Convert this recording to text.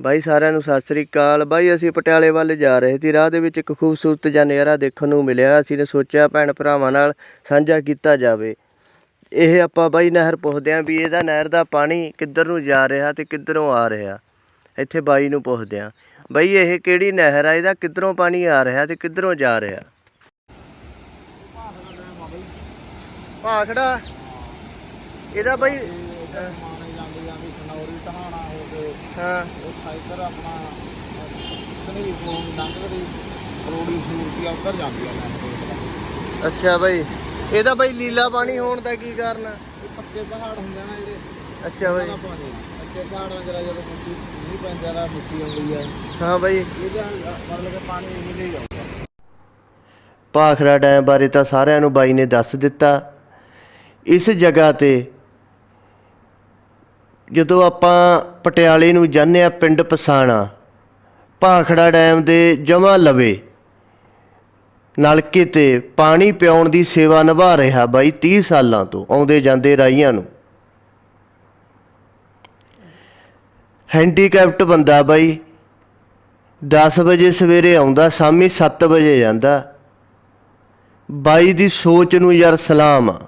ਬਾਈ ਸਾਰਿਆਂ ਨੂੰ ਸਤਿ ਸ੍ਰੀ ਅਕਾਲ। ਬਾਈ, ਅਸੀਂ ਪਟਿਆਲੇ ਵੱਲ ਜਾ ਰਹੇ ਸੀ। ਰਾਹ ਦੇ ਵਿੱਚ ਇੱਕ ਖੂਬਸੂਰਤ ਜਿਹਾ ਨਜ਼ਾਰਾ ਦੇਖਣ ਨੂੰ ਮਿਲਿਆ। ਅਸੀਂ ਨੇ ਸੋਚਿਆ ਭੈਣ ਭਰਾਵਾਂ ਨਾਲ ਸਾਂਝਾ ਕੀਤਾ ਜਾਵੇ। ਇਹ ਆਪਾਂ ਬਾਈ ਨਹਿਰ ਪੁੱਛਦੇ ਆਂ ਵੀ ਇਹਦਾ ਨਹਿਰ ਦਾ ਪਾਣੀ ਕਿੱਧਰ ਨੂੰ ਜਾ ਰਿਹਾ ਤੇ ਕਿੱਧਰੋਂ ਆ ਰਿਹਾ। ਇੱਥੇ ਬਾਈ ਨੂੰ ਪੁੱਛਦੇ ਆਂ, ਬਾਈ, ਇਹ ਕਿਹੜੀ ਨਹਿਰ ਆ? ਇਹਦਾ ਕਿੱਧਰੋਂ ਪਾਣੀ ਆ ਰਿਹਾ ਤੇ ਕਿੱਧਰੋਂ ਜਾ ਰਿਹਾ? ਭਾਖੜਾ। ਇਹਦਾ ਬਾਈ ਮਾਣੇ ਜਾਂਦੀ ਜਾਂਦੀ ਖਨੌਰੀ ਟਹਾਣਾ ਹੋ ਕੇ ਹਾਂ। ਉਹ ਸਾਈਕਲ ਆਪਣਾ ਕਨੀ ਕੋਲ ਲੰਘਦੀ ਰੋੜੀ ਸੂਰਤੀ ਉੱਧਰ ਜਾਂਦੀ ਆ ਅੱਛਾ ਬਾਈ ਇਹਦਾ ਬਾਈ ਲੀਲਾ ਪਾਣੀ ਹੋਣ ਦਾ ਕੀ ਕਾਰਨ ਆ? ਇਹ ਪੱਕੇ ਪਹਾੜ ਹੁੰਦੇ ਨਾ ਜਿਹੜੇ। ਅੱਛਾ ਬਾਈ। ਉਹਨਾਂ ਪਾਣੀ ਪੱਕੇ ਪਹਾੜਾਂ ਜਦੋਂ ਮਿੱਟੀ ਨਹੀਂ ਪੈਂਦਾ ਦਾ ਮਿੱਟੀ ਆਉਂਦੀ ਆ। ਹਾਂ ਬਾਈ। ਇਹਦਾ ਮਤਲਬ ਕਿ ਪਾਣੀ ਇਹ ਨਹੀਂ ਆਉਂਦਾ। ਭਾਖੜਾ ਡੈਮ ਬਾਰੇ ਤਾਂ ਸਾਰਿਆਂ ਨੂੰ ਬਾਈ ਨੇ ਦੱਸ ਦਿੱਤਾ। ਇਸ ਜਗ੍ਹਾ ਤੇ ਜਦੋਂ ਆਪਾਂ ਪਟਿਆਲੇ ਨੂੰ ਜਾਂਦੇ ਹਾਂ ਪਿੰਡ ਪਸਾਣਾ, ਭਾਖੜਾ ਡੈਮ ਦੇ ਜਮਾ ਲਵੇ, ਨਲਕੇ ਤੇ ਪਾਣੀ ਪਿਆਉਣ ਦੀ ਸੇਵਾ ਨਿਭਾ ਰਿਹਾ ਬਾਈ 30 ਸਾਲਾਂ ਤੋਂ, ਆਉਂਦੇ ਜਾਂਦੇ ਰਾਈਆਂ ਨੂੰ। ਹੈਂਡੀਕੈਪਟ ਬੰਦਾ ਬਾਈ 10 ਵਜੇ ਸਵੇਰੇ ਆਉਂਦਾ, ਸ਼ਾਮੀ 7 ਵਜੇ ਜਾਂਦਾ। ਬਾਈ ਦੀ ਸੋਚ ਨੂੰ ਯਾਰ ਸਲਾਮ ਆ।